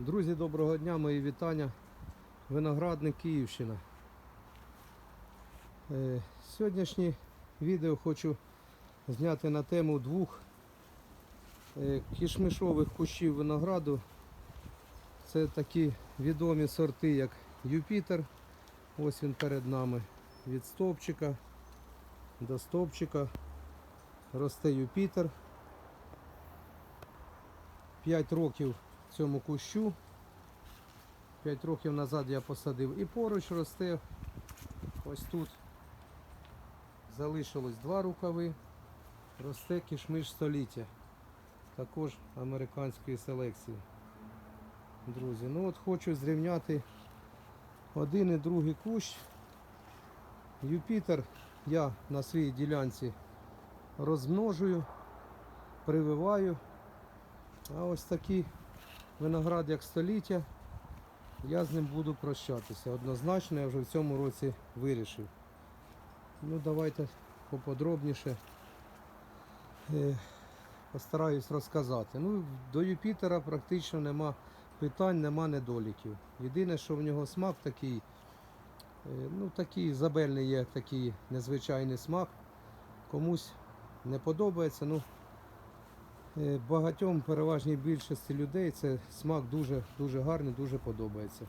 Друзі, доброго дня, мої вітання. Виноградник Київщина. Е, Сьогоднішнє відео хочу зняти на тему двох е, кішмишових кущів винограду. Це такі відомі сорти, як Юпітер. Ось він перед нами. Від стовпчика до стовпчика росте Юпітер. 5 років цьому кущу. 5 років назад я посадив і поруч росте ось тут. Залишилось два рукави. Росте кішмиш століття. Також американської селекції. Друзі, ну от хочу зрівняти один і другий кущ. Юпітер я на своїй ділянці розмножую, прививаю. А ось такий виноград як століття, я з ним буду прощатися. Однозначно я вже в цьому році вирішив. Ну давайте поподробніше е, постараюсь розказати. Ну, до Юпітера практично нема питань, нема недоліків. Єдине, що в нього смак такий, е, ну такий забельний є такий незвичайний смак. Комусь не подобається. Ну, Багатьом переважній більшості людей це смак дуже, дуже гарний, дуже подобається.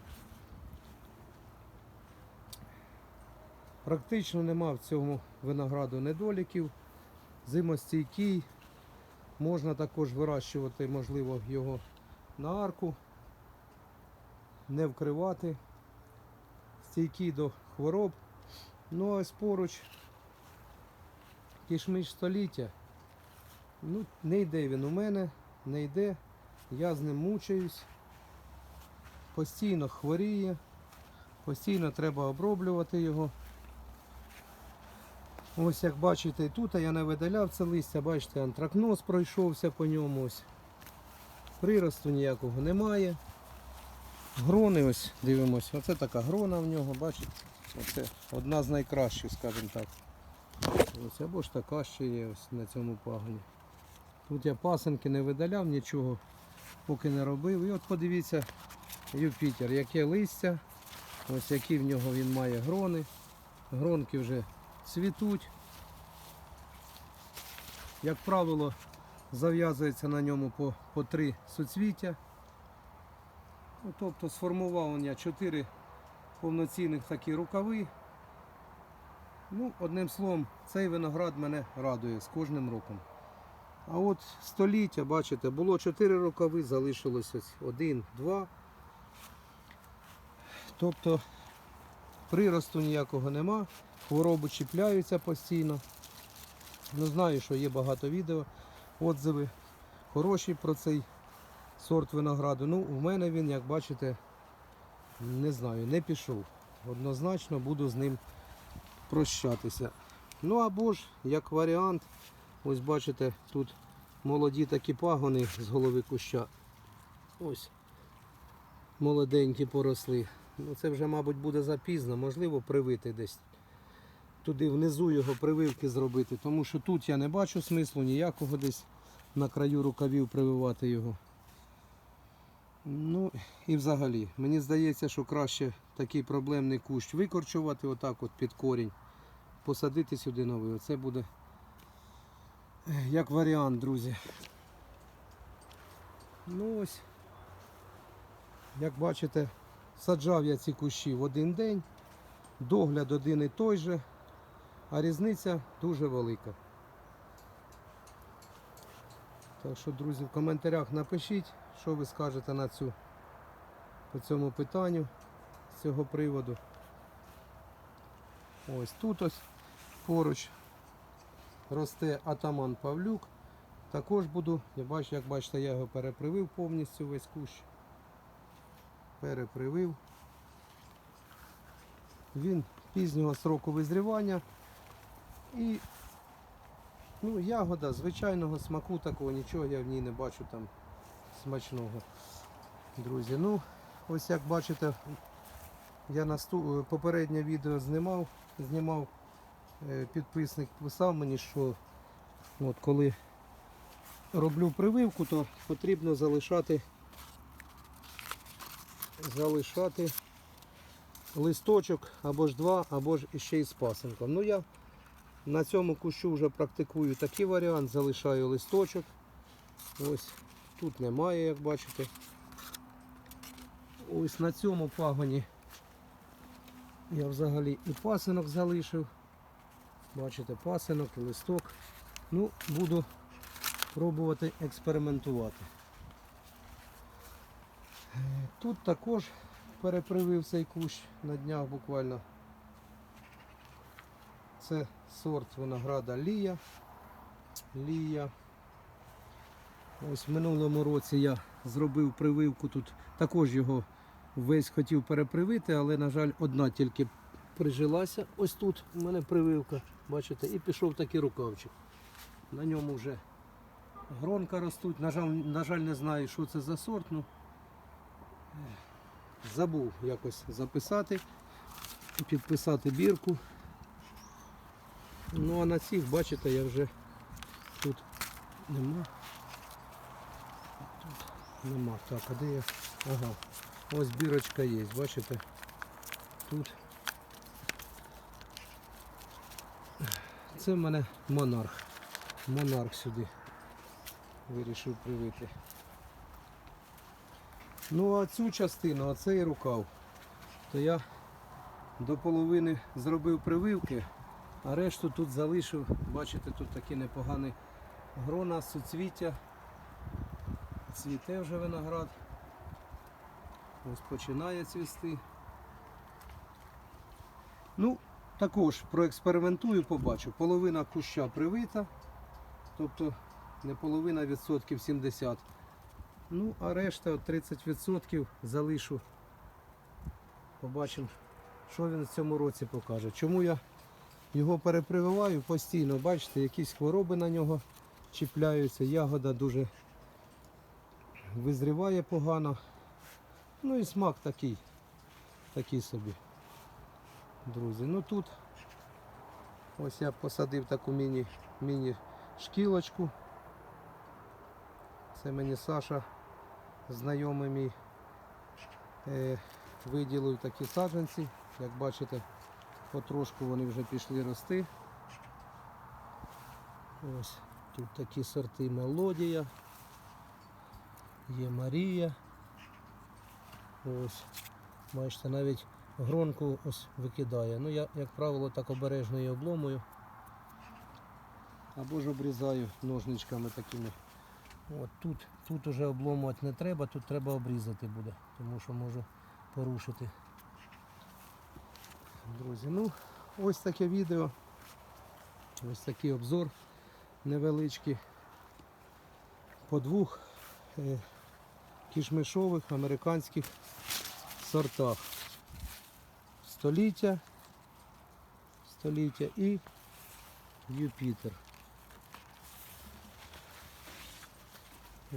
Практично нема в цьому винограду недоліків. Зимостійкий. Можна також вирощувати, можливо, його на арку, не вкривати. Стійкий до хвороб. Ну а ось поруч кішмиш століття. Ну, не йде він у мене, не йде. Я з ним мучаюсь. Постійно хворіє, постійно треба оброблювати його. Ось як бачите, тут я не видаляв це листя, бачите, антракноз пройшовся по ньому. ось. Приросту ніякого немає. Грони ось дивимось. Оце така грона в нього, бачите? Оце одна з найкращих, скажімо так. Ось або ж така ще є ось на цьому пагоні. Тут я пасенки не видаляв, нічого поки не робив. І от подивіться, Юпітер, яке листя, ось які в нього він має грони. Гронки вже цвітуть. Як правило, зав'язується на ньому по, по три суцвіття. Ну, тобто сформував я чотири повноцінних такі рукави. Ну, одним словом, цей виноград мене радує з кожним роком. А от століття, бачите, було 4 рукави, залишилось ось 1, 2. Тобто приросту ніякого нема, хвороби чіпляються постійно. Ну, знаю, що є багато відео, отзиви хороші про цей сорт винограду. Ну, у мене він, як бачите, не знаю, не пішов. Однозначно буду з ним прощатися. Ну або ж, як варіант, Ось бачите, тут молоді такі пагони з голови куща. Ось молоденькі поросли. Ну Це вже, мабуть, буде запізно, можливо, привити десь. Туди внизу його прививки зробити, тому що тут я не бачу смислу ніякого десь на краю рукавів прививати його. Ну і взагалі, мені здається, що краще такий проблемний кущ викорчувати отак от під корінь, посадити сюди новий. Оце буде як варіант, друзі. Ну ось, як бачите, саджав я ці кущі в один день, догляд один і той же, а різниця дуже велика. Так що, друзі, в коментарях напишіть, що ви скажете на цю, по цьому питанню з цього приводу. Ось тут ось поруч росте атаман Павлюк. Також буду, я бачу, як бачите, я його перепривив повністю весь кущ. Перепривив. Він пізнього сроку визрівання. І ну, ягода звичайного смаку такого, нічого я в ній не бачу там смачного. Друзі, ну ось як бачите, я наступ... попереднє відео знімав, знімав підписник писав мені, що от коли роблю прививку, то потрібно залишати залишати листочок або ж два, або ж ще й з пасинком. Ну я на цьому кущу вже практикую такий варіант, залишаю листочок. Ось тут немає, як бачите. Ось на цьому пагоні я взагалі і пасинок залишив. Бачите, пасинок, листок. Ну, буду пробувати експериментувати. Тут також перепривив цей кущ на днях буквально. Це сорт винограда Лія. Лія. Ось в минулому році я зробив прививку тут. Також його весь хотів перепривити, але, на жаль, одна тільки прижилася. Ось тут у мене прививка, бачите, і пішов такий рукавчик. На ньому вже гронка ростуть. На жаль, на жаль, не знаю, що це за сорт. Ну, забув якось записати, підписати бірку. Ну а на цих, бачите, я вже тут нема. Тут нема. Так, а де я? Ага. Ось бірочка є, бачите? Тут. Це в мене монарх. Монарх сюди вирішив привити. Ну а цю частину, оцей рукав, то я до половини зробив прививки, а решту тут залишив. Бачите, тут такі непогані грона, суцвіття. Цвіте вже виноград. Ось починає цвісти. Ну, також проекспериментую, побачу. Половина куща привита, тобто не половина відсотків 70. Ну, а решта 30% залишу. Побачимо, що він в цьому році покаже. Чому я його перепрививаю постійно, бачите, якісь хвороби на нього чіпляються, ягода дуже визріває погано. Ну і смак такий, такий собі. Друзі, ну тут ось я посадив таку міні, міні. Це мені Саша, знайомий мій, е, виділив такі саджанці. Як бачите, потрошку вони вже пішли рости. Ось тут такі сорти мелодія. Є Марія. Ось. Бачите, навіть гронку ось викидає. Ну я, як правило, так обережно її обломую. Або ж обрізаю ножничками такими. От тут, тут уже обломувати не треба, тут треба обрізати буде, тому що можу порушити. Друзі, ну ось таке відео. Ось такий обзор невеличкий по двох е, кішмишових американських сортах. Століття, століття і Юпітер.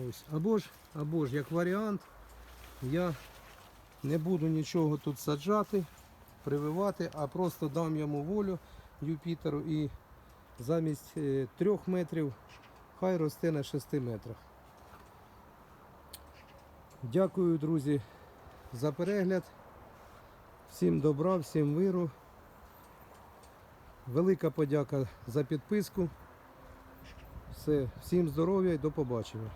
Ось. Або ж, або ж як варіант, я не буду нічого тут саджати, прививати, а просто дам йому волю Юпітеру і замість 3 метрів хай росте на 6 метрах. Дякую, друзі, за перегляд. Всім добра, всім миру. Велика подяка за підписку. Все, всім здоров'я і до побачення.